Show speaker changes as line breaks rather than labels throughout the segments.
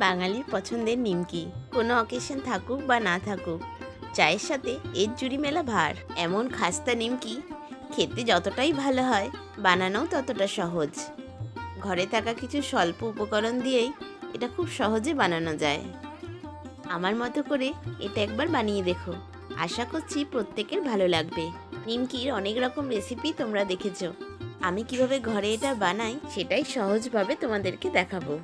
বাঙালির পছন্দের নিমকি। কোনো অকেশন থাকুক বা না থাকুক, চায়ের সাথে এর জুড়ি মেলা ভার। এমন খাস্তা নিমকি খেতে যতটাই ভালো হয়, বানানোও ততটা সহজ। ঘরে থাকা কিছু স্বল্প উপকরণ দিয়েই এটা খুব সহজে বানানো যায়। আমার মতো করে এটা একবার বানিয়ে দেখো। আশা করছি প্রত্যেকের ভালো লাগবে। নিমকির অনেক রকম রেসিপি তোমরা দেখেছ। আমি কীভাবে ঘরে এটা বানাই, সেটাই সহজভাবে তোমাদেরকে দেখাবো।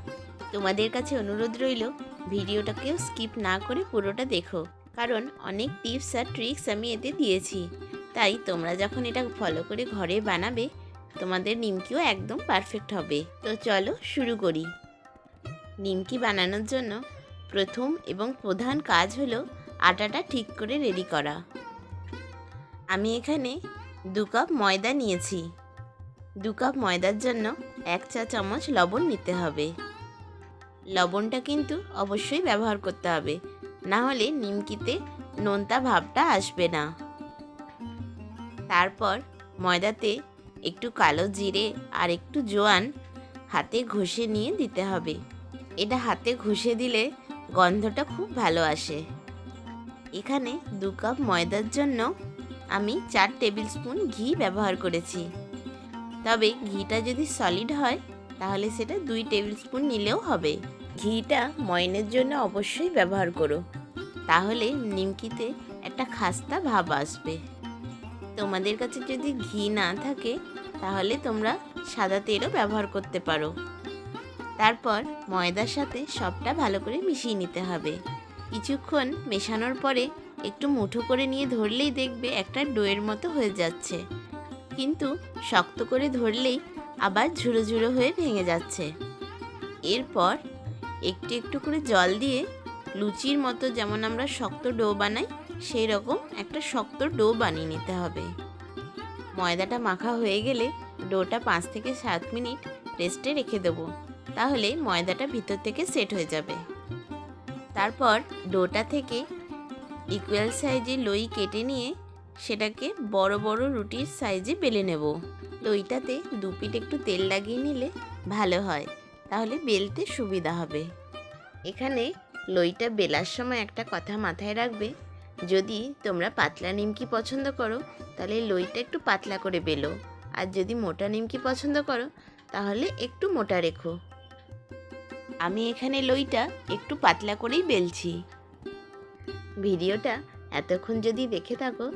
তোমাদের কাছে অনুরোধ রইল, ভিডিওটাকেও স্কিপ না করে পুরোটা দেখো। কারণ অনেক টিপস আর ট্রিক্স আমি এতে দিয়েছি। তাই তোমরা যখন এটা ফলো করে ঘরে বানাবে, তোমাদের নিমকিও একদম পারফেক্ট হবে। তো চলো শুরু করি। নিমকি বানানোর জন্য প্রথম এবং প্রধান কাজ হলো আটাটা ঠিক করে রেডি করা। আমি এখানে দু কাপ ময়দা নিয়েছি। দু কাপ ময়দার জন্য এক চা চামচ লবণ নিতে হবে। লবণটা কিন্তু অবশ্যই ব্যবহার করতে হবে। না হলে নিমকিতে নোনতা ভাবটা আসবে না। তারপর ময়দাতে একটু কালো জিরে আর একটু জোয়ান হাতে ঘষে নিয়ে দিতে হবে। এটা হাতে ঘষে দিলে গন্ধটা খুব ভালো আসে। এখানে দু কাপ ময়দার জন্য আমি চার টেবিল স্পুন ঘি ব্যবহার করেছি। তবে ঘিটা যদি সলিড হয় তাহলে সেটা দুই টেবিল স্পুন নিলেও হবে। ঘিটা ময়নের জন্য অবশ্যই ব্যবহার করো। তাহলে নিমকিতে একটা খাস্তা ভাব আসবে। তোমাদের কাছে যদি ঘি না থাকে তাহলে তোমরা সাদা তেলও ব্যবহার করতে পারো। তারপর ময়দার সাথে সবটা ভালো করে মিশিয়ে নিতে হবে। কিছুক্ষণ মেশানোর পরে একটু মুঠো করে নিয়ে ধরলেই দেখবে একটা ডোয়ের মতো হয়ে যাচ্ছে। কিন্তু শক্ত করে ধরলেই আবার ঝুড়ো ঝুড়ো হয়ে ভেঙে যাচ্ছে। এরপর একটু একটু করে জল দিয়ে লুচির মতো যেমন আমরা শক্ত ডো বানাই, সেই রকম একটা শক্ত ডো বানিয়ে নিতে হবে। ময়দাটা মাখা হয়ে গেলে ডোটা পাঁচ থেকে সাত মিনিট রেস্টে রেখে দেবো। তাহলে ময়দাটা ভিতর থেকে সেট হয়ে যাবে। তারপর ডোটা থেকে ইকুয়াল সাইজে লই কেটে নিয়ে সেটাকে বড় বড় রুটির সাইজে বেলে নেব। লইটাতে দু পিঠ একটু তেল লাগিয়ে নিলে ভালো হয়, তাহলে বেলতে সুবিধা হবে। এখানে লইটা বেলার সময় একটা কথা মাথায় রাখবে, যদি তোমরা পাতলা নিমকি পছন্দ করো, তাহলে লইটা একটু পাতলা করে বেলো। আর যদি মোটা নিমকি পছন্দ করো, তাহলে একটু মোটা রেখো। আমি এখানে লইটা একটু পাতলা করেই বেলছি। ভিডিওটা এতক্ষণ যদি দেখে থাকো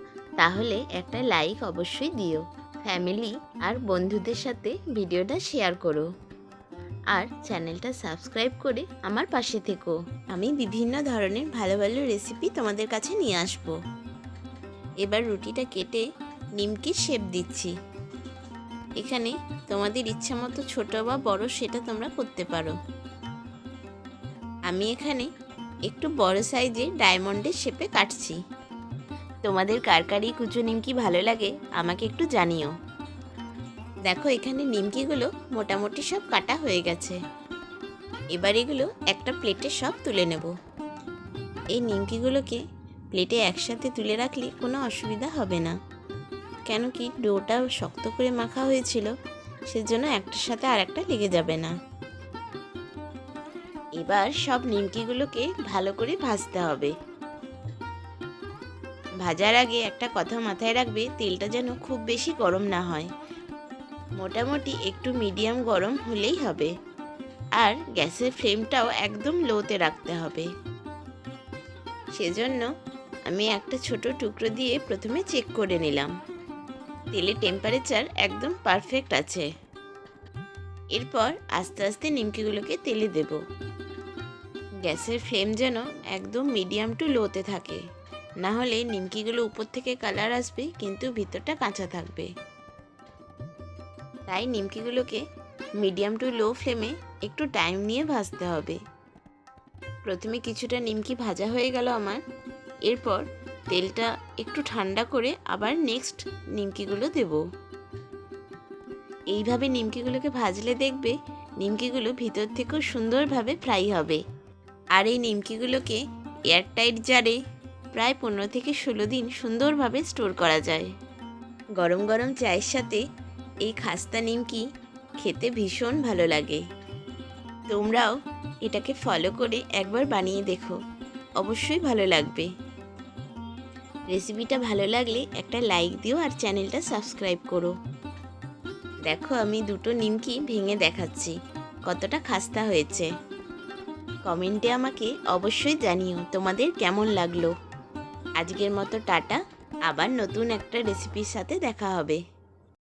তাহলে একটা লাইক অবশ্যই দিও। ফ্যামিলি আর বন্ধুদের সাথে ভিডিওটা শেয়ার করো। আর চ্যানেলটা সাবস্ক্রাইব করে আমার পাশে থেকো। আমি বিভিন্ন ধরনের ভালো ভালো রেসিপি তোমাদের কাছে নিয়ে আসব। এবার রুটিটা কেটে নিমকির শেপ দিচ্ছি। এখানে তোমাদের ইচ্ছা মতো ছোটো বা বড় সেটা তোমরা করতে পারো। আমি এখানে একটু বড় সাইজে ডায়মন্ডের শেপে কাটছি। তোমাদের কার কারকারি কুচো নিমকি ভালো লাগে, আমাকে একটু জানিও। দেখো, এখানে নিমকিগুলো মোটামুটি সব কাটা হয়ে গেছে। এবার এগুলো একটা প্লেটে সব তুলে নেব। এই নিমকিগুলোকে প্লেটে একসাথে তুলে রাখলে কোনো অসুবিধা হবে না। কেন কি ডোটা শক্ত করে মাখা হয়েছিল, সেজন্য একটার সাথে আর একটা লেগে যাবে না। এবার সব নিমকিগুলোকে ভালো করে ভাজতে হবে। ভাজার আগে একটা কথা মাথায় রাখবে, তেলটা যেন খুব বেশি গরম না হয়। মোটামুটি একটু মিডিয়াম গরম হলেই হবে। আর গ্যাসের ফ্লেমটাও একদম লোতে রাখতে হবে। সেজন্য আমি একটা ছোট টুকরো দিয়ে প্রথমে চেক করে নিলাম। তেলের টেম্পারেচার একদম পারফেক্ট আছে। এরপর আস্তে আস্তে নিমকিগুলোকে তেলে দেব। গ্যাসের ফ্লেম যেন একদম মিডিয়াম টু লোতে থাকে। না হলে নিমকিগুলো উপর থেকে কালার আসবে, কিন্তু ভিতরটা কাঁচা থাকবে। তাই নিমকিগুলোকে মিডিয়াম টু লো ফ্লেমে একটু টাইম নিয়ে ভাজতে হবে। প্রথমে কিছুটা নিমকি ভাজা হয়ে গেল আমার। এরপর তেলটা একটু ঠান্ডা করে আবার নেক্সট নিমকিগুলো দেব। এইভাবে নিমকিগুলোকে ভাজলে দেখবে নিমকিগুলো ভিতর থেকেও সুন্দরভাবে ফ্রাই হবে। আর এই নিমকিগুলোকে এয়ারটাইট জারে প্রায় পনেরো থেকে ষোলো দিন সুন্দরভাবে স্টোর করা যায়। গরম গরম চায়ের সাথে এই খাস্তা নিমকি খেতে ভীষণ ভালো লাগে। তোমরাও এটাকে ফলো করে একবার বানিয়ে দেখো, অবশ্যই ভালো লাগবে। রেসিপিটা ভালো লাগলে একটা লাইক দিও আর চ্যানেলটা সাবস্ক্রাইব করো। দেখো আমি দুটো নিমকি ভেঙে দেখাচ্ছি, কতটা খাস্তা হয়েছে। কমেন্টে আমাকে অবশ্যই জানিও তোমাদের কেমন লাগল। আজকের মতো টাটা। আবার নতুন একটা রেসিপির সাথে দেখা হবে।